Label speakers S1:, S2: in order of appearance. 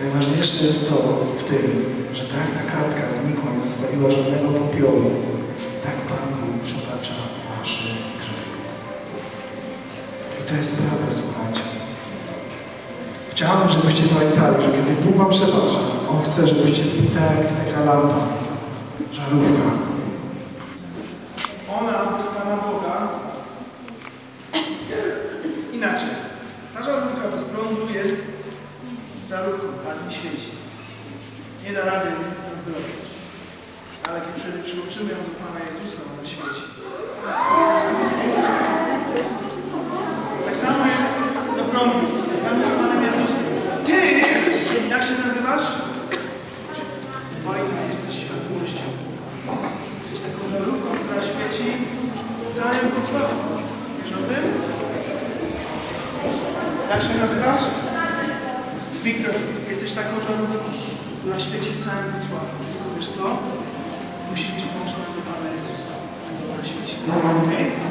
S1: Najważniejsze jest to w tym, że tak ta kartka znikła, nie zostawiła żadnego popiołu. Tak Pan Bóg przebacza nasze grzechy. I to jest prawda, słuchajcie. Chciałbym, żebyście pamiętali, że kiedy Bóg wam przebacza, On chce, żebyście byli tak jak taka lampa, żarówka. Ona, strona Boga, inaczej. Ta żarówka bez prądu jest żarówką, nie świeci. Nie da rady nic z tym zrobić. Ale kiedy przyłączymy ją do Pana Jezusa, ona świeci. Tak samo jest do prądu. Tam jest Panem Jezusem. Ty, jak się nazywasz? Wojna, jesteś światłością. Jesteś taką żarówką, która świeci całym Wrocławiu. Wiesz o tym? Jak się nazywasz? Wiktor, jesteś taką żarówką, która świeci w całym Wrocławiu. Wiesz co? Musi być włączona do Pana Jezusa. Ona świeci. Okej?